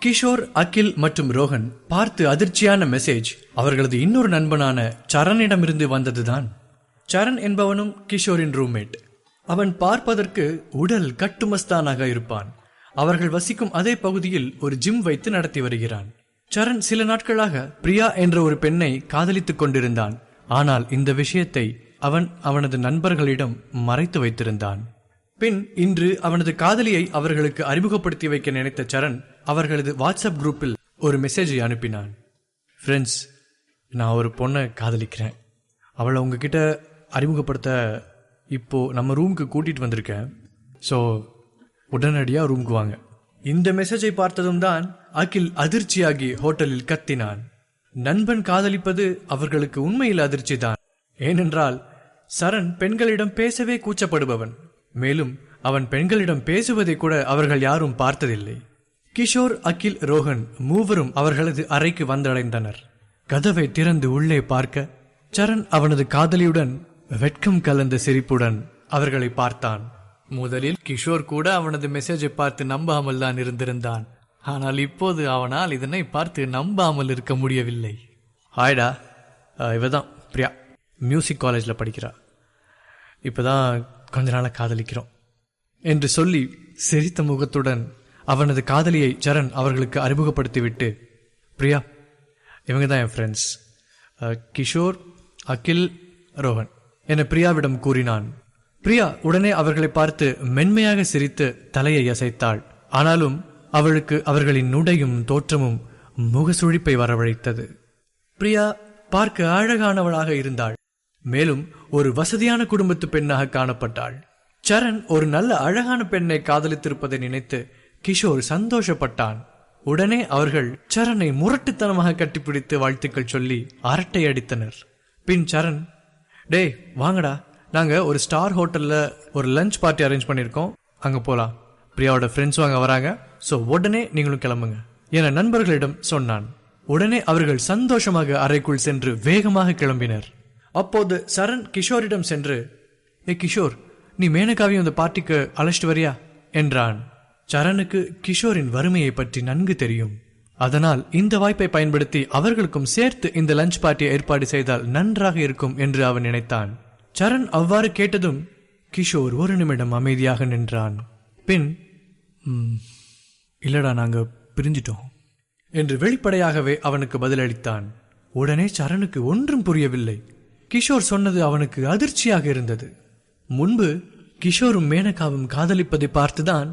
கிஷோர் அகில் மற்றும் ரோஹன் பார்த்து அதிர்ச்சியான மெசேஜ் அவர்களது இன்னொரு நண்பனான சரணிடமிருந்து வந்ததுதான். சரண் என்பவனும் கிஷோரின் ரூம்மேட் அவன் பார்ப்பதற்கு உடல் கட்டுமஸ்தானாக இருப்பான். அவர்கள் வசிக்கும் அதே பகுதியில் ஒரு ஜிம் வைத்து நடத்தி வருகிறான். சரண் சில நாட்களாக பிரியா என்ற ஒரு பெண்ணை காதலித்துக் கொண்டிருந்தான். ஆனால் இந்த விஷயத்தை அவன் அவனது நண்பர்களிடம் மறைத்து வைத்திருந்தான். பின் இன்று அவனது காதலியை அவர்களுக்கு அறிமுகப்படுத்தி வைக்க நினைத்த சரண் அவர்களது வாட்ஸ்அப் குரூப்பில் ஒரு மெசேஜை அனுப்பினான். ஃப்ரெண்ட்ஸ் நான் ஒரு பொண்ணை காதலிக்கிறேன். அவளை உங்ககிட்ட அறிமுகப்படுத்த இப்போ நம்ம ரூமுக்கு கூட்டிட்டு வந்திருக்கேன். ஸோ உடனடியாக ரூமுக்கு வாங்க. இந்த மெசேஜை பார்த்ததும் தான் அகில் அதிர்ச்சியாகி ஹோட்டலில் கத்தினான். நண்பன் காதலிப்பது அவர்களுக்கு உண்மையில் அதிர்ச்சி தான் ஏனென்றால் சரண் பெண்களிடம் பேசவே கூச்சப்படுபவன். மேலும் அவன் பெண்களிடம் பேசுவதை கூட அவர்கள் யாரும் பார்த்ததில்லை. கிஷோர் அகில் ரோஹன் மூவரும் அவர்களது அறைக்கு வந்தடைந்தனர். கதவை திறந்து உள்ளே பார்க்க சரண் அவனது காதலியுடன் வெட்கம் கலந்த சிரிப்புடன் அவர்களை பார்த்தான். முதலில் கிஷோர் கூட அவனது மெசேஜை பார்த்து நம்பாமல் தான் இருந்திருந்தான். ஆனால் இப்போது அவனால் இதனை பார்த்து நம்பாமல் இருக்க முடியவில்லை. ஹாய்டா இவதான் பிரியா. மியூசிக் காலேஜில் படிக்கிறா. இப்பதான் கொஞ்ச நாளாக காதலிக்கிறோம். என்று சொல்லி சிரித்த முகத்துடன் அவனது காதலியை சரண் அவர்களுக்கு அறிமுகப்படுத்திவிட்டு பிரியா இவங்க தான் என் ஃப்ரெண்ட்ஸ் கிஷோர் அகில் ரோஹன் என பிரியாவிடம் கூறினான். பிரியா உடனே அவர்களை பார்த்து மென்மையாக சிரித்து தலையை அசைத்தாள். ஆனாலும் அவளுக்கு அவர்களின் நுடையும் தோற்றமும் முகசுழிப்பை வரவழைத்தது. பிரியா பார்க்க அழகானவளாக இருந்தாள். மேலும் ஒரு வசதியான குடும்பத்து பெண்ணாக காணப்பட்டாள். சரண் ஒரு நல்ல அழகான பெண்ணை காதலித்திருப்பதை நினைத்து கிஷோர் சந்தோஷப்பட்டான். உடனே அவர்கள் சரனை முரட்டுத்தனமாக கட்டிப்பிடித்து வாழ்த்துக்கள் சொல்லி அரட்டை அடித்தனர். பின் சரண் டேய் வாங்கடா. நாங்க ஒரு ஸ்டார் ஹோட்டல்ல ஒரு லஞ்ச் பார்ட்டி அரேஞ்ச் பண்ணியிருக்கோம். அங்க போலாம். பிரியாவோட ஃப்ரெண்ட்ஸும் அங்க வராங்க. ஸோ உடனே நீங்களும் கிளம்புங்க. என நண்பர்களிடம் சொன்னான். உடனே அவர்கள் சந்தோஷமாக அறைக்குள் சென்று வேகமாக கிளம்பினர். அப்போது சரண் கிஷோரிடம் சென்று ஏ கிஷோர் நீ மேனகாவையும் அந்த பார்ட்டிக்கு அழைச்சிட்டு வரியா? என்றான். சரணுக்கு கிஷோரின் வறுமையை பற்றி நன்கு தெரியும். அதனால் இந்த வாய்ப்பை பயன்படுத்தி அவர்களுக்கும் சேர்த்து இந்த லஞ்ச் பார்ட்டியை ஏற்பாடு செய்தால் நன்றாக இருக்கும் என்று அவன் நினைத்தான். சரண் அவ்வாறு கேட்டதும் கிஷோர் ஒரு நிமிடம் அமைதியாக நின்றான். பின் "ம், இல்லடா நாங்க பிரிஞ்சிட்டோம் என்று வெளிப்படையாகவே அவனுக்கு பதிலளித்தான். உடனே சரணுக்கு ஒன்றும் புரியவில்லை. கிஷோர் சொன்னது அவனுக்கு அதிர்ச்சியாக இருந்தது. முன்பு கிஷோரும் மேனகாவும் காதலிப்பதை பார்த்துதான்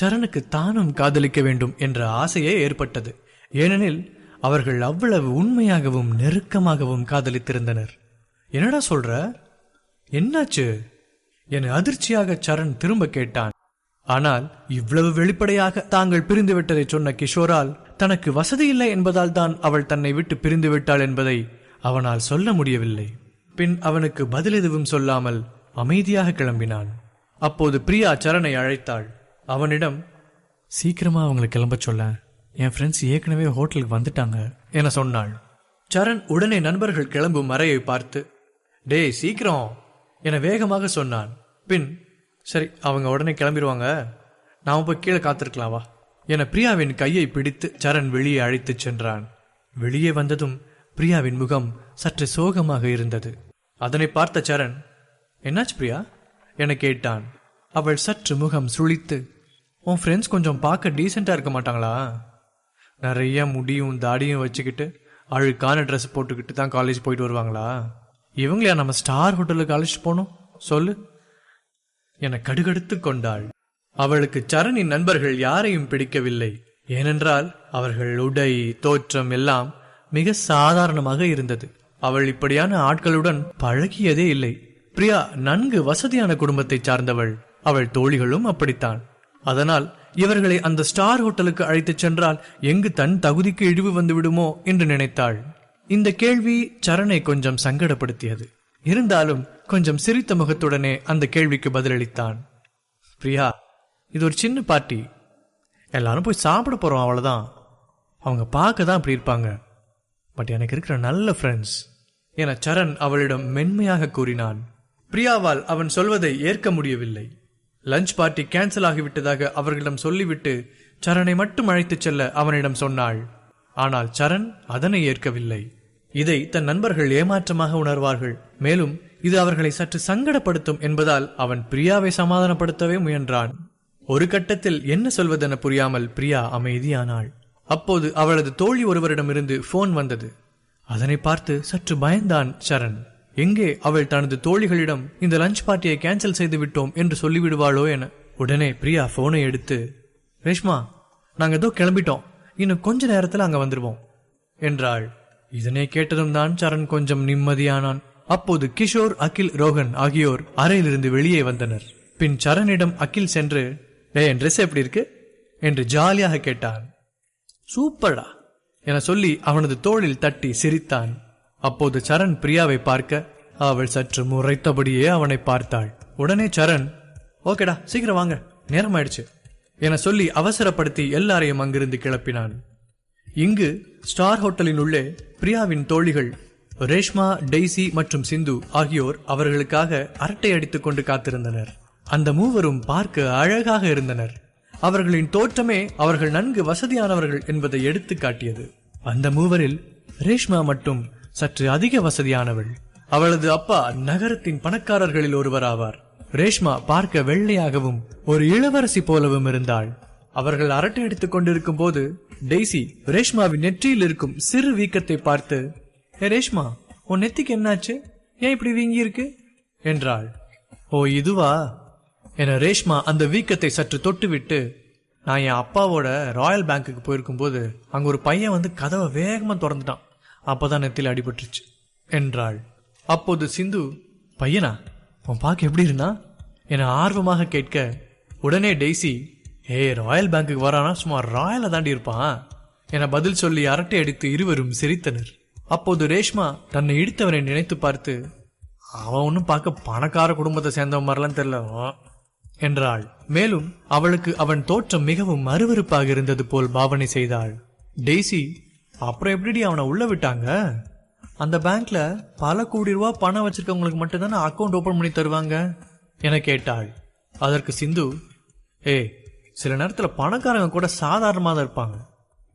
சரணுக்கு தானும் காதலிக்க வேண்டும் என்ற ஆசையே ஏற்பட்டது. ஏனெனில் அவர்கள் அவ்வளவு உண்மையாகவும் நெருக்கமாகவும் காதலித்திருந்தனர். என்னடா சொல்ற? என்னாச்சு? என அதிர்ச்சியாக சரண் திரும்ப கேட்டான். ஆனால் இவ்வளவு வெளிப்படையாக தாங்கள் பிரிந்துவிட்டதை சொன்ன கிஷோரால் தனக்கு வசதி இல்லை என்பதால் தான் அவள் தன்னை விட்டு பிரிந்து விட்டாள் என்பதை அவனால் சொல்ல முடியவில்லை. பின் அவனுக்கு பதில் எதுவும் சொல்லாமல் அமைதியாக கிளம்பினான். அப்போது பிரியா சரணை அழைத்தாள். அவனிடம் சீக்கிரமா அவங்களை கிளம்ப சொல்ல. என் ஃப்ரெண்ட்ஸ் ஏற்கனவே ஹோட்டலுக்கு வந்துட்டாங்க என சொன்னாள். சரண் உடனே நண்பர்கள் கிளம்பும் மறையை பார்த்து டேய் சீக்கிரம் என வேகமாக சொன்னான். பின் சரி அவங்க உடனே கிளம்பிடுவாங்க நாம போய் கீழே காத்திருக்கலாம் வா என பிரியாவின் கையை பிடித்து சரண் வெளியே அழைத்துச் சென்றான். வெளியே வந்ததும் பிரியாவின் முகம் சற்று சோகமாக இருந்தது. அதனை பார்த்த சரண் என்னாச்சு பிரியா? என கேட்டான். அவள் சற்று முகம் சுளித்து உன் ஃப்ரெண்ட்ஸ் கொஞ்சம் பார்க்க டீசெண்டாக இருக்க மாட்டாங்களா? நிறைய முடியும் தாடியும் வச்சுக்கிட்டு அழுக்கான ட்ரெஸ் போட்டுக்கிட்டு தான் காலேஜ் போயிட்டு வருவாங்களா? இவங்களையா நம்ம ஸ்டார் ஹோட்டலுக்கு அழைச்சிட்டு போனோம் சொல்லு. என கடுகடுத்து கொண்டாள். அவளுக்கு சரணின் நண்பர்கள் யாரையும் பிடிக்கவில்லை. ஏனென்றால் அவர்கள் உடை தோற்றம் எல்லாம் மிக சாதாரணமாக இருந்தது. அவள் இப்படியான ஆட்களுடன் பழகியதே இல்லை. பிரியா நன்கு வசதியான குடும்பத்தை சார்ந்தவள். அவள் தோழிகளும் அப்படித்தான். அதனால் இவர்களை அந்த ஸ்டார் ஹோட்டலுக்கு அழைத்துச் சென்றால் எங்கு தன் தகுதிக்கு இழிவு வந்துவிடுமோ என்று நினைத்தாள். இந்த கேள்வி சரணை கொஞ்சம் சங்கடப்படுத்தியது. இருந்தாலும் கொஞ்சம் சிரித்த முகத்துடனே அந்த கேள்விக்கு பதிலளித்தான். பிரியா இது ஒரு சின்ன பார்ட்டி. எல்லாரும் போய் சாப்பிட போறோம் அவ்வளவுதான். அவங்க பார்க்க தான் அப்படி இருப்பாங்க. பட் எனக்கு இருக்கிற நல்ல ஃப்ரெண்ட்ஸ் என சரண் அவளிடம் மென்மையாக கூறினான். பிரியாவால் அவன் சொல்வதை ஏற்க முடியவில்லை. லஞ்ச் பார்ட்டி கேன்சல் ஆகிவிட்டதாக அவர்களிடம் சொல்லிவிட்டு சரனை மட்டும் அழைத்துச் செல்ல அவனிடம் சொன்னாள். ஆனால் சரண் அதனை ஏற்கவில்லை. இதை தன் நண்பர்கள் ஏமாற்றமாக உணர்வார்கள். மேலும் இது அவர்களை சற்று சங்கடப்படுத்தும் என்பதால் அவன் பிரியாவை சமாதானப்படுத்தவே முயன்றான். ஒரு கட்டத்தில் என்ன சொல்வதென புரியாமல் பிரியா அமைதியானாள். அப்போது அவளது தோழி ஒருவரிடமிருந்து போன் வந்தது. அதனை பார்த்து சற்று பயந்தான் சரண். எங்கே அவள் தனது தோழிகளிடம் இந்த லஞ்ச் பார்ட்டியை கேன்சல் செய்து விட்டோம் என்று சொல்லிவிடுவாளோ என. உடனே பிரியா போனை எடுத்து ரேஷ்மா நாங்க ஏதோ கிளம்பிட்டோம். இன்னும் கொஞ்ச நேரத்தில் அங்க வந்துருவோம். என்றாள். இதனை கேட்டதும் தான் சரண் கொஞ்சம் நிம்மதியானான். அப்போது கிஷோர் அகில் ரோகன் ஆகியோர் அறையிலிருந்து வெளியே வந்தனர். பின் சரணிடம் அகில் சென்று டேய் என் ட்ரெஸ் எப்படி இருக்கு? என்று ஜாலியாக கேட்டான். சூப்பர்டா என சொல்லி அவனது தோளில் தட்டி சிரித்தான். அப்போது சரண் பிரியாவை பார்க்க அவள் சற்று முறைத்தபடியே அவனை பார்த்தாள். உடனே சரண் ஓகேடா சீக்கிரம் வாங்க நேரமாயிடுச்சு என சொல்லி அவசரப்படுத்தி எல்லாரையும் அங்கிருந்து கிளப்பினான். இங்கு ஸ்டார் ஹோட்டலின் உள்ளே பிரியாவின் தோழிகள் ரேஷ்மா டெய்சி மற்றும் சிந்து ஆகியோர் அவர்களுக்காக அரட்டை அடித்துக் கொண்டு காத்திருந்தனர். அந்த மூவரும் பார்க்க அழகாக இருந்தனர். அவர்களின் தோற்றமே அவர்கள் நன்கு வசதியானவர்கள் என்பதை எடுத்து காட்டியது. அந்த மூவரில் ரேஷ்மா மட்டும் சற்று அதிக வசதியானவள். அவளது அப்பா நகரத்தின் பணக்காரர்களில் ஒருவர் ஆவார் ரேஷ்மா பார்க்க வெள்ளையாகவும் ஒரு இளவரசி போலவும் இருந்தாள். அவர்கள் அரட்டை அடித்துக் கொண்டிருக்கும் போது டெய்சி ரேஷ்மாவின் நெற்றியில் இருக்கும் சிறு வீக்கத்தை பார்த்து "ஏ ரேஷ்மா உன் நெத்திக்கு என்னாச்சு? ஏன் இப்படி வீங்கி இருக்கு என்றாள். ஓ இதுவா? என ரேஷ்மா அந்த வீக்கத்தை சற்று தொட்டுவிட்டு நான் என் அப்பாவோட ராயல் பேங்க்குக்கு போயிருக்கும்போது அங்கே ஒரு பையன் வந்து கதவை வேகமாக திறந்துட்டான். அப்பதான் நெத்தியில் அடிபட்டுருச்சு என்றாள். அப்போது சிந்து பையனா உன் பார்க்க எப்படி இருந்தா? என ஆர்வமாக கேட்க உடனே டெய்ஸி ஏய் ராயல் பேங்க்குக்கு வரானா? சும்மா ராயலை தாண்டி இருப்பான். என பதில் சொல்லி அரட்டை அடித்து இருவரும் சிரித்தனர். அப்போது ரேஷ்மா தன்னை இடித்தவனை நினைத்து பார்த்து அவன் ஒன்றும் பார்க்க பணக்கார குடும்பத்தை சேர்ந்தவன் மாதிரிலாம் தெரியல என்றாள். மேலும் அவளுக்கு அவன் தோற்றம் மிகவும் அருவருப்பாக இருந்தது போல் பாவனை செய்தாள். டெய்சி அப்புறம் எப்படிடி அவனை உள்ள விட்டாங்க? அந்த பேங்க்ல பல கோடி ரூபா பணம் வச்சிருக்கவங்களுக்கு மட்டும்தானே அக்கவுண்ட் ஓபன் பண்ணி தருவாங்க? என கேட்டாள். அதற்கு சிந்து ஏ சில நேரத்துல பணக்காரங்க கூட சாதாரணமா தான் இருப்பாங்க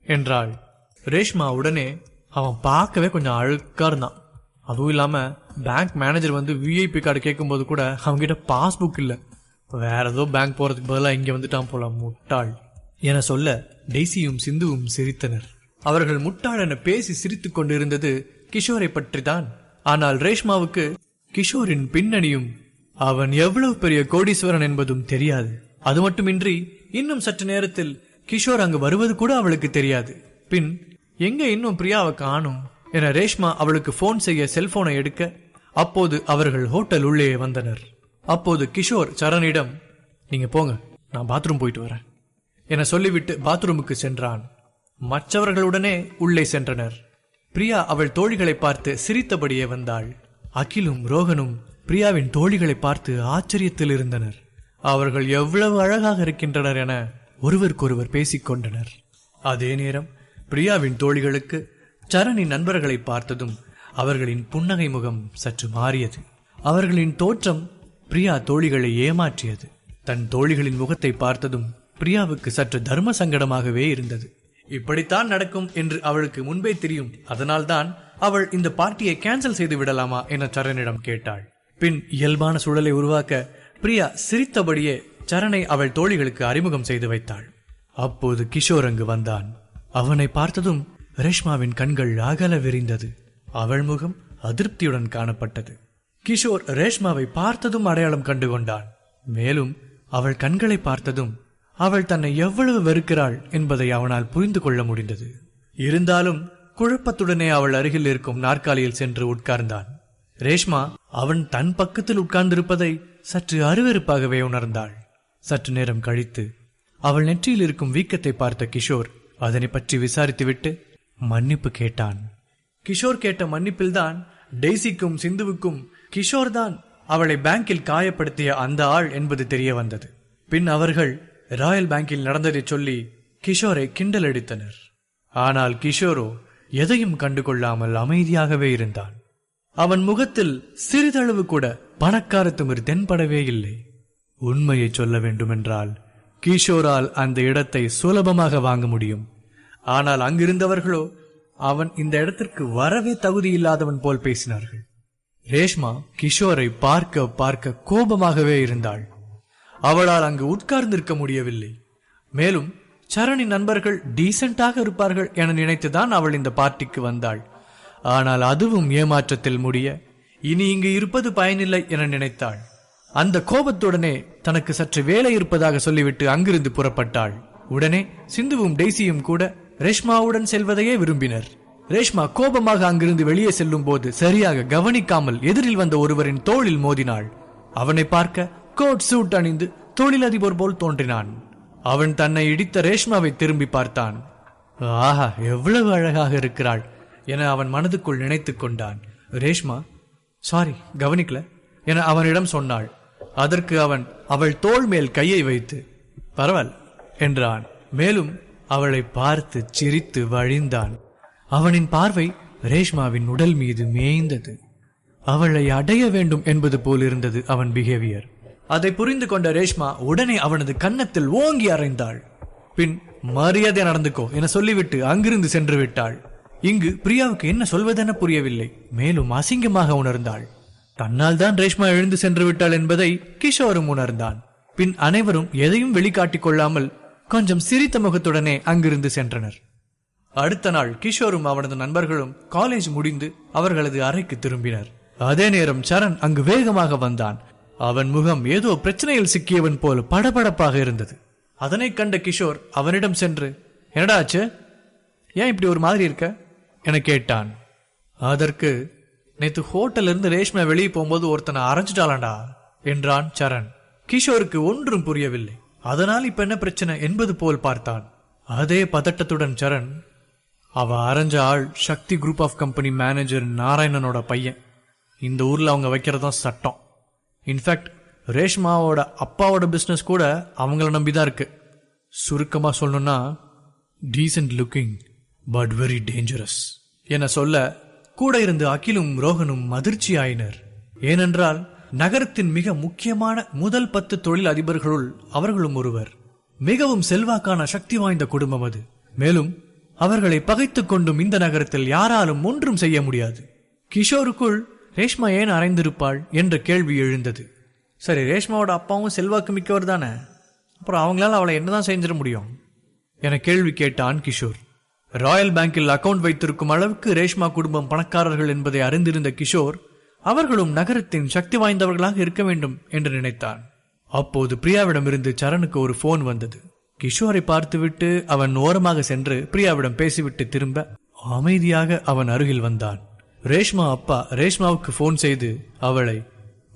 என்றாள். ரேஷ்மா உடனே அவன் பார்க்கவே கொஞ்சம் அழுக்கா இருந்தான். அதுவும் இல்லாம பேங்க் மேனேஜர் வந்து விஐபி கார்டு கேட்கும்போது கூட அவங்ககிட்ட பாஸ்புக் இல்லை. வேற ஏதோ பேங்க் போறதுக்கு பதிலாக இங்கே வந்துட்டான் போல முட்டாள். என சொல்ல டெய்சியும் சிந்துவும் சிரித்தனர். அவர்கள் முட்டாள் என பேசி சிரித்து கொண்டிருந்தது கிஷோரை பற்றிதான். ஆனால் ரேஷ்மாவுக்கு கிஷோரின் பின்னணியும் அவன் எவ்வளவு பெரிய கோடீஸ்வரன் என்பதும் தெரியாது. அது மட்டுமின்றி இன்னும் சற்று நேரத்தில் கிஷோர் அங்கு வருவது கூட அவளுக்கு தெரியாது. பின் எங்க இன்னும் பிரியாவை காணும்? என ரேஷ்மா அவளுக்கு போன் செய்ய செல்போனை எடுக்க அப்போது அவர்கள் ஹோட்டல் உள்ளே வந்தனர். அப்போது கிஷோர் சரணிடம் நீங்க போங்க நான் பாத்ரூம் போயிட்டு வரேன். என சொல்லிவிட்டு பாத்ரூமுக்கு சென்றான். மற்றவர்களுடனே உள்ளே சென்றனர். பிரியா அவள் தோழிகளை பார்த்து சிரித்தபடியே வந்தாள். அகிலும் ரோகனும் பிரியாவின் தோழிகளை பார்த்து ஆச்சரியத்தில் இருந்தனர். அவர்கள் எவ்வளவு அழகாக இருக்கின்றனர் என ஒருவருக்கொருவர் பேசிக்கொண்டனர் அதே நேரம் பிரியாவின் தோழிகளுக்கு சரணின் நண்பர்களை பார்த்ததும் அவர்களின் புன்னகை முகம் சற்று மாறியது. அவர்களின் தோற்றம் பிரியா தோழிகளை ஏமாற்றியது. தன் தோழிகளின் முகத்தை பார்த்ததும் பிரியாவுக்கு சற்று தர்ம சங்கடமாகவே இருந்தது. இப்படித்தான் நடக்கும் என்று அவளுக்கு முன்பே தெரியும். அதனால்தான் அவள் இந்த பார்ட்டியை கேன்சல் செய்து விடலாமா என சரணிடம் கேட்டாள். பின் இயல்பான சூழலை உருவாக்க பிரியா சிரித்தபடியே சரணை அவள் தோழிகளுக்கு அறிமுகம் செய்து வைத்தாள். அப்போது கிஷோர் அங்கு வந்தான். அவனை பார்த்ததும் ரேஷ்மாவின் கண்கள் அகல விரிந்தது. அவள் முகம் அதிருப்தியுடன் காணப்பட்டது. கிஷோர் ரேஷ்மாவை பார்த்ததும் அடையாளம் கண்டு கொண்டான் மேலும் அவள் கண்களை பார்த்ததும் அவள் தன்னை எவ்வளவு வெறுக்கிறாள் என்பதை அவனால் புரிந்து கொள்ள முடிந்தது. இருந்தாலும் குழப்பத்துடனே அவள் அருகில் இருக்கும் நாற்காலியில் சென்று உட்கார்ந்தான். ரேஷ்மா அவன் தன் பக்கத்தில் உட்கார்ந்திருப்பதை சற்று அருவெறுப்பாகவே உணர்ந்தாள். சற்று நேரம் கழித்து அவள் நெற்றியில் இருக்கும் வீக்கத்தை பார்த்த கிஷோர் அதனை பற்றி விசாரித்துவிட்டு மன்னிப்பு கேட்டான். கிஷோர் கேட்ட மன்னிப்பில்தான் டெய்சிக்கும் சிந்துவுக்கும் கிஷோர் தான் அவளை பேங்கில் காயப்படுத்திய அந்த ஆள் என்பது தெரிய வந்தது பின் அவர்கள் ராயல் பேங்கில் நடந்ததை சொல்லி கிஷோரை கிண்டல் அடித்தனர் ஆனால் கிஷோரோ எதையும் கண்டுகொள்ளாமல் அமைதியாகவே இருந்தான். அவன் முகத்தில் சிறிதளவு கூட பணக்கார திமிர் தென்படவே இல்லை. உண்மையை சொல்ல வேண்டுமென்றால் கிஷோரால் அந்த இடத்தை சுலபமாக வாங்க முடியும். ஆனால் அங்கிருந்தவர்களோ அவன் இந்த இடத்திற்கு வரவே தகுதி இல்லாதவன் போல் பேசினார்கள். ரேஷ்மா கிஷோரை பார்க்க பார்க்க கோபமாகவே இருந்தாள். அவளால் அங்கு உட்கார்ந்திருக்க முடியவில்லை. மேலும் சரணின் நண்பர்கள் டீசென்டாக இருப்பார்கள் என நினைத்துதான் அவள் இந்த பார்ட்டிக்கு வந்தாள். ஆனால் அதுவும் ஏமாற்றத்தில் முடிய இனி இங்கு இருப்பது பயனில்லை என நினைத்தாள். அந்த கோபத்துடனே தனக்கு சற்று வேலை இருப்பதாக சொல்லிவிட்டு அங்கிருந்து புறப்பட்டாள். உடனே சிந்துவும் டெய்சியும் கூட ரேஷ்மாவுடன் செல்வதையே விரும்பினர். ரேஷ்மா கோபமாக அங்கிருந்து வெளியே செல்லும் போது சரியாக கவனிக்காமல் எதிரில் வந்த ஒருவரின் தோளில் மோதினாள். அவனை பார்க்க கோட் சூட் அணிந்து தொழிலதிபர் போல் தோன்றினான். அவன் தன்னை இடித்த ரேஷ்மாவை திரும்பி பார்த்தான். ஆஹா எவ்வளவு அழகாக இருக்கிறாள் என அவன் மனதுக்குள் நினைத்துக் கொண்டான். ரேஷ்மா சாரி கவனிக்கல என அவனிடம் சொன்னாள். அதற்கு அவன் அவள் தோள் மேல் கையை வைத்து பரவாயில்ல என்றான். மேலும் அவளை பார்த்து சிரித்து வழிந்தான். அவனின் பார்வை ரேஷ்மாவின் உடல் மீது மேய்ந்தது. அவளை அடைய வேண்டும் என்பது போல் இருந்தது அவன் பிஹேவியர் அதை புரிந்து கொண்ட ரேஷ்மா உடனே அவனது கன்னத்தில் ஓங்கி அறைந்தாள். பின் மரியாதை நடந்துக்கோ என சொல்லிவிட்டு அங்கிருந்து சென்று விட்டாள். இங்கு பிரியாவுக்கு என்ன சொல்வதென புரியவில்லை. மேலும் அசிங்கமாக உணர்ந்தாள். தன்னால் தான் ரேஷ்மா எழுந்து சென்று விட்டாள் என்பதை கிஷோரும் உணர்ந்தான். பின் அனைவரும் எதையும் வெளிக்காட்டிக் கொள்ளாமல் கொஞ்சம் சிரித்த முகத்துடனே அங்கிருந்து சென்றனர். அடுத்த நாள் கிஷோரும் அவனது நண்பர்களும் காலேஜ் முடிந்து அவர்களது அறைக்கு திரும்பினர். அதே நேரம் சரண் அங்கு வேகமாக வந்தான். அவன் முகம் ஏதோ பிரச்சனையில் சிக்கியவன் போல் படபடப்பாக இருந்தது. அதனை கண்ட கிஷோர் அவனிடம் சென்று என்னடா ஆச்சு? ஏன் இப்படி ஒரு மாதிரி இருக்க? என கேட்டான். அதற்கு நேத்து ஹோட்டல்ல இருந்து ரேஷ்மா வெளியே போகும்போது ஒருத்தனை அரைஞ்சிட்டாளாண்டா? என்றான் சரண். கிஷோருக்கு ஒன்றும் புரியவில்லை. அதனால் இப்ப என்ன பிரச்சனை என்பது போல் பார்த்தான். அதே பதட்டத்துடன் சரண் அவ அரைஞ்ச ஆள் Sakthi group of company manager நாராயணனோட பையன். இந்த ஊர்ல அவங்க வைக்கிறதும் சட்டம். இன்ஃபேக்ட் ரேஷ்மாவோட அப்பாவோட பிசினஸ் கூட அவங்கள நம்பி தான் இருக்கு. சுருக்கமா சொல்லணும்னா decent looking but very dangerous என சொல்ல கூட இருந்து அகிலும் ரோஹனும் அதிர்ச்சியாயினர். ஏனென்றால் நகரத்தின் மிக முக்கியமான முதல் பத்து தொழில் அதிபர்களுள் அவர்களும் ஒருவர். மிகவும் செல்வாக்கான சக்தி வாய்ந்த குடும்பம் அது. மேலும் அவர்களை பகைத்துக் கொண்டும் இந்த நகரத்தில் யாராலும் ஒன்றும் செய்ய முடியாது. கிஷோருக்குள் ரேஷ்மா ஏன் அறைந்திருப்பாள் என்ற கேள்வி எழுந்தது. சரி ரேஷ்மாவோட அப்பாவும் செல்வாக்கு மிக்கவர் தானே? அப்புறம் அவங்களால அவளை என்னதான் செஞ்சிட முடியும்? என கேள்வி கேட்டான் கிஷோர். ராயல் பேங்கில் அக்கவுண்ட் வைத்திருக்கும் அளவுக்கு ரேஷ்மா குடும்பம் பணக்காரர்கள் என்பதை அறிந்திருந்த கிஷோர் அவர்களும் நகரத்தின் சக்தி வாய்ந்தவர்களாக இருக்க வேண்டும் என்று நினைத்தான். அப்போது பிரியாவிடமிருந்து சரணுக்கு ஒரு போன் வந்தது. கிஷோரை பார்த்துவிட்டு அவன் ஓரமாக சென்று பிரியாவிடம் பேசிவிட்டு திரும்ப அமைதியாக அவன் அருகில் வந்தான். ரேஷ்மா அப்பா ரேஷ்மாவுக்கு போன் செய்து அவளை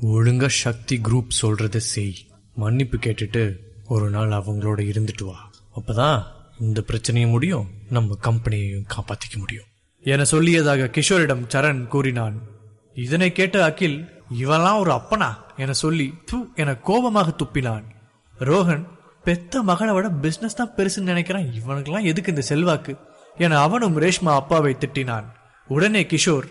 ஒழுங்கா சக்தி குரூப் சொல்றத செய். மன்னிப்பு கேட்டுட்டு ஒரு நாள் அவங்களோட இருந்துட்டு வா. அப்பதான் இந்த பிரச்சனையும் முடியும் நம்ம கம்பெனியையும் காப்பாத்திக்க முடியும். என சொல்லியதாக கிஷோரிடம் சரண் கூறினான். இதனை கேட்ட அகில் இவெல்லாம் ஒரு அப்பனா? என சொல்லி து என கோபமாக துப்பினான். ரோஹன் பெத்த மகளை விட பிசினஸ் தான் பெருசுன்னு நினைக்கிறான். இவனுக்கெல்லாம் எதுக்கு இந்த செல்வாக்கு? என அவனும் ரேஷ்மா அப்பாவை திட்டினான். உடனே கிஷோர்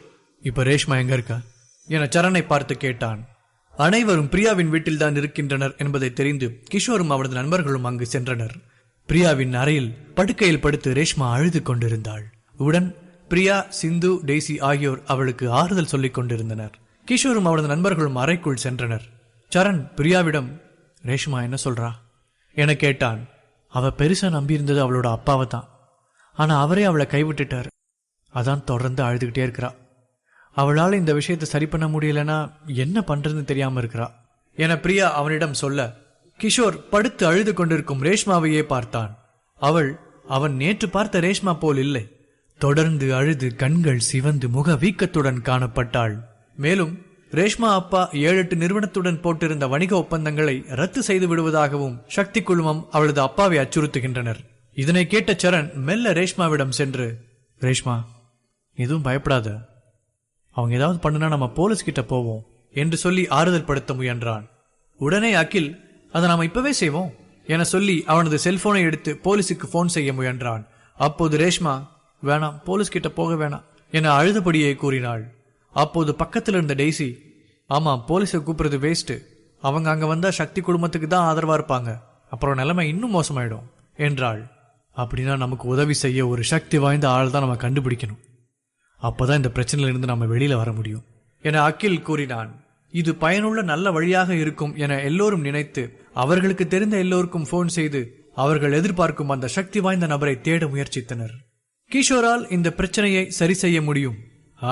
இப்ப ரேஷ்மா எங்க இருக்கா? என சரணை பார்த்து கேட்டான். அனைவரும் பிரியாவின் வீட்டில்தான் இருக்கின்றனர் என்பதை தெரிந்து கிஷோரும் அவனது நண்பர்களும் அங்கு சென்றனர். பிரியாவின் அறையில் படுக்கையில் படுத்து ரேஷ்மா அழுது கொண்டிருந்தாள். உடன் பிரியா சிந்து டெய்சி ஆகியோர் அவளுக்கு ஆறுதல் சொல்லிக் கொண்டிருந்தனர். கிஷோரும் அவனது நண்பர்களும் அறைக்குள் சென்றனர். சரண் பிரியாவிடம் ரேஷ்மா என்ன சொல்றா? என கேட்டான். அவ பெருசா நம்பியிருந்தது அவளோட அப்பாவை தான். ஆனா அவரே அவளை கைவிட்டுட்டாரு. அதான் தொடர்ந்து அழுதுகிட்டே இருக்கிறா. அவளால இந்த விஷயத்தை சரி பண்ண முடியலனா என்ன பண்றதுன்னு தெரியாம இருக்கிறா. என பிரியா அவனிடம் சொல்ல கிஷோர் படுத்து அழுது கொண்டிருக்கும் ரேஷ்மாவையே பார்த்தான். அவள் அவன் நேற்று பார்த்த ரேஷ்மா போல் இல்லை. தொடர்ந்து அழுது கண்கள் சிவந்து முக வீக்கத்துடன் காணப்பட்டாள். மேலும் ரேஷ்மா அப்பா ஏழு எட்டு நிறுவனத்துடன் போட்டிருந்த வணிக ஒப்பந்தங்களை ரத்து செய்து விடுவதாகவும் சக்தி குழுமம் அவளது அப்பாவை அச்சுறுத்துகின்றனர். இதனை கேட்ட சரண் மெல்ல ரேஷ்மாவிடம் சென்று ரேஷ்மா எதுவும் பயப்படாத. அவங்க ஏதாவது பண்ணுனா நம்ம போலீஸ் கிட்ட போவோம் என்று சொல்லி ஆறுதல் படுத்த முயன்றான். உடனே அகில் அதை நாம் இப்பவே செய்வோம் என சொல்லி அவனது செல்போனை எடுத்து போலீஸுக்கு போன் செய்ய முயன்றான். அப்போது ரேஷ்மா வேணாம் போலீஸ் கிட்ட போக வேணாம் என அழுதபடியே கூறினாள். அப்போது பக்கத்தில் இருந்த டெய்ஸி ஆமாம் போலீஸை கூப்பிடுறது வேஸ்ட்டு அவங்க அங்கே வந்தால் சக்தி குடும்பத்துக்கு தான் ஆதரவாக இருப்பாங்க. அப்புறம் நிலைமை இன்னும் மோசமாயிடும் என்றாள். அப்படின்னா நமக்கு உதவி செய்ய ஒரு சக்தி வாய்ந்த ஆள் தான் நம்ம கண்டுபிடிக்கணும். அப்போ தான் இந்த பிரச்சனையிலிருந்து நம்ம வெளியில் வர முடியும் என அகில் கூறினான். இது பயனுள்ள நல்ல வழியாக இருக்கும் என எல்லோரும் நினைத்து அவர்களுக்கு தெரிந்த எல்லோருக்கும் ஃபோன் செய்து அவர்கள் எதிர்பார்க்கும் அந்த சக்தி வாய்ந்த நபரை தேட முயற்சித்தனர். கிஷோரால் இந்த பிரச்சனையை சரி செய்ய முடியும்.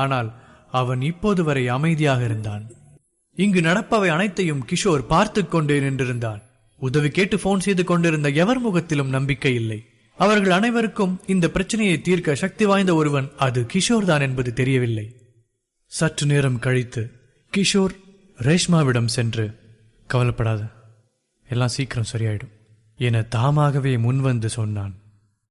ஆனால் அவன் இப்போது வரை அமைதியாக இருந்தான். இங்கு நடப்பவை அனைத்தையும் கிஷோர் பார்த்து கொண்டே நின்றிருந்தான். உதவி கேட்டு போன் செய்து கொண்டிருந்த எவர் முகத்திலும் நம்பிக்கை இல்லை. அவர்கள் அனைவருக்கும் இந்த பிரச்சனையை தீர்க்க சக்தி வாய்ந்த ஒருவன் அது கிஷோர் தான் என்பது தெரியவில்லை. சற்று நேரம் கழித்து கிஷோர் ரேஷ்மாவிடம் சென்று. கவலைப்படாத. எல்லாம் சீக்கிரம் சரியாயிடும். என தாமாகவே முன்வந்து சொன்னான்.